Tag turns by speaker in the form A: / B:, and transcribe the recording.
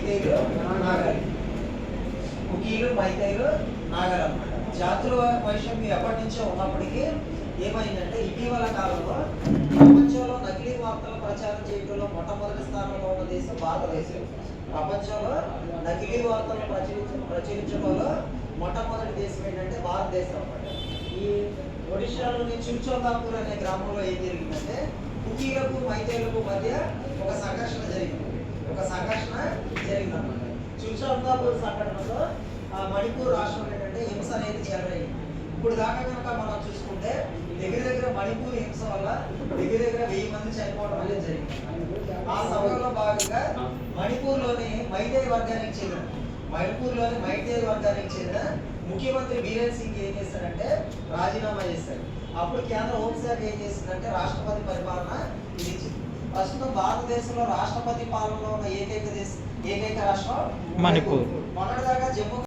A: మైతేయులు నాగరి. కుకీలు మైతేయులు నాగర్ అనమాట జాతుల వైషమ్యం ఎప్పటి నుంచో ఉన్నప్పటికీ ఏమైందంటే ఇటీవల కాలంలో ప్రపంచంలో నకిలీ వార్తలు ప్రచారం చేయడంలో మొట్టమొదటి స్థానంలో ఉన్న దేశం భారతదేశం. ప్రపంచంలో నకిలీ వార్తలు ప్రచురించ ప్రచురించడంలో మొట్టమొదటి దేశం ఏంటంటే భారతదేశం అనమాట ఈ ఒడిశాలోని చుల్చోదాపూర్ అనే గ్రామంలో ఏం జరిగిందంటే కుకీలకు మైతేయులకు మధ్య ఒక సంఘర్షణ జరిగింది. ఒక సంఘర్షణ జరిగిందన్నమాట చుల్చోదాపూర్ ఆ మణిపూర్ రాష్ట్రం ఏంటంటే హింస అనేది చెలరైంది ఇప్పుడు దాకా కనుక మనం చూసుకుంటే దగ్గర దగ్గర మణిపూర్ హింస వల్ల దగ్గర దగ్గర వెయ్యి మంది చనిపోవడం అనేది జరిగింది ఆ సమయంలో భాగంగా మణిపూర్లోని మైతేయ వర్గానికి చెందిన మణిపూర్లోని మైతేయ వర్గానికి చెందిన ముఖ్యమంత్రి బీరేన్ సింగ్ ఏం చేశారంటే రాజీనామా చేశారు అప్పుడు కేంద్ర హోంశాఖ ఏం చేసిందంటే రాష్ట్రపతి పరిపాలన ప్రస్తుతం భారతదేశంలో రాష్ట్రపతి పాలనలో ఉన్న ఏకైక దేశం ఏకైక రాష్ట్రం
B: మణిపూర్.
A: మొన్నటిదాకా జమ్మూ